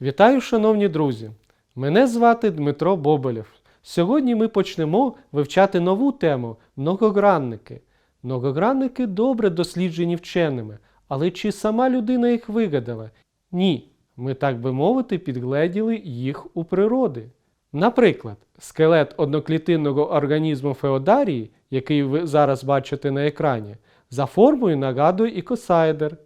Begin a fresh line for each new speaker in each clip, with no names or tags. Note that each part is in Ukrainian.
Вітаю, шановні друзі! Мене звати Дмитро Боболєв. Сьогодні ми почнемо вивчати нову тему многогранники. Многогранники добре досліджені вченими, але чи сама людина їх вигадала? Ні, ми, так би мовити, підгледіли їх у природи. Наприклад, скелет одноклітинного організму феодарії, який ви зараз бачите на екрані, за формою нагадує ікосайдер.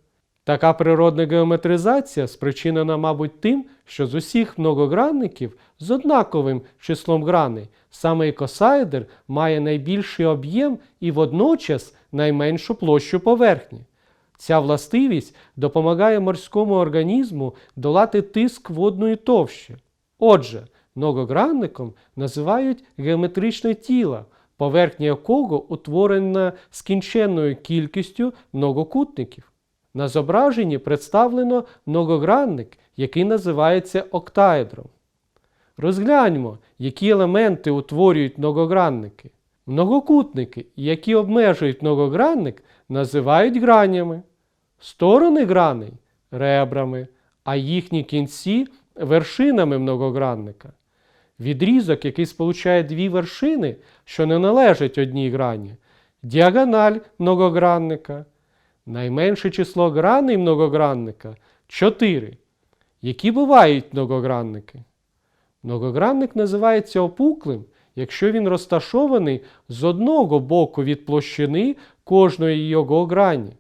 Така природна геометризація спричинена, мабуть, тим, що з усіх многогранників з однаковим числом граней саме ікосаедр має найбільший об'єм і водночас найменшу площу поверхні. Ця властивість допомагає морському організму долати тиск водної товщі. Отже, многогранником називають геометричне тіло, поверхня якого утворена скінченною кількістю многокутників. На зображенні представлено многогранник, який називається октаедром. Розгляньмо, які елементи утворюють многогранники. Многокутники, які обмежують многогранник, називають гранями, сторони граней ребрами, а їхні кінці вершинами многогранника. Відрізок, який сполучає дві вершини, що не належать одній грані, діагональ многогранника. Найменше число граней многогранника 4. Які бувають многогранники? Многогранник називається опуклим, якщо він розташований з одного боку від площини кожної його грані.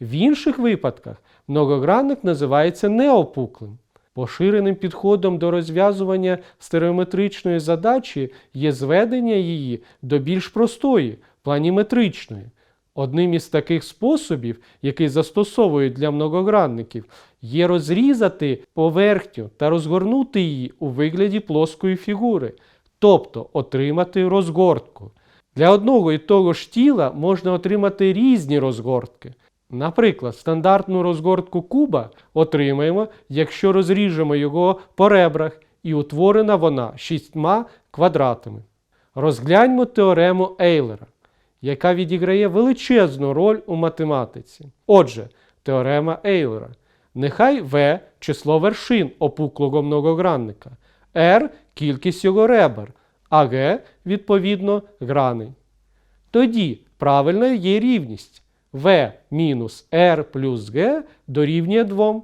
В інших випадках многогранник називається неопуклим. Поширеним підходом до розв'язування стереометричної задачі є зведення її до більш простої, планіметричної. Одним із таких способів, який застосовують для многогранників, є розрізати поверхню та розгорнути її у вигляді плоскої фігури, тобто отримати розгортку. Для одного і того ж тіла можна отримати різні розгортки. Наприклад, стандартну розгортку куба отримаємо, якщо розріжемо його по ребрах, і утворена вона шістьма квадратами. Розгляньмо теорему Ейлера яка відіграє величезну роль у математиці. Отже, теорема Ейлера. Нехай V число вершин опуклого многогранника, R кількість його ребер, а G, відповідно, граней. Тоді правильною є рівність V мінус R плюс G дорівнює 2.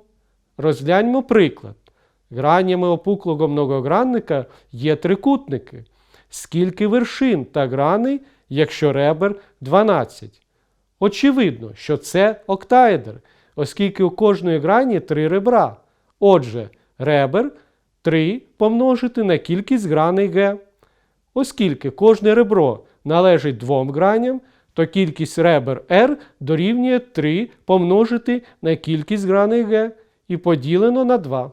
Розгляньмо приклад. Гранями опуклого многогранника є трикутники. Скільки вершин та граней – якщо ребер 12. Очевидно, що це октаедр, оскільки у кожної грані три ребра. Отже, ребер 3 помножити на кількість граней Г. Оскільки кожне ребро належить двом граням, то кількість ребер R дорівнює 3 помножити на кількість граней Г і поділено на 2.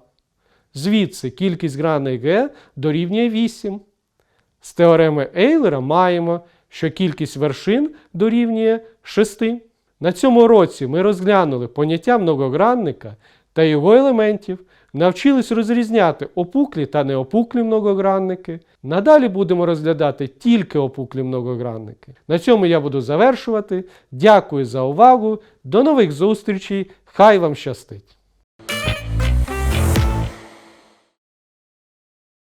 Звідси кількість граней Г дорівнює 8. З теореми Ейлера маємо, що кількість вершин дорівнює 6. На цьому році ми розглянули поняття многогранника та його елементів, навчились розрізняти опуклі та неопуклі многогранники. Надалі будемо розглядати тільки опуклі многогранники. На цьому я буду завершувати. Дякую за увагу. До нових зустрічей. Хай вам щастить!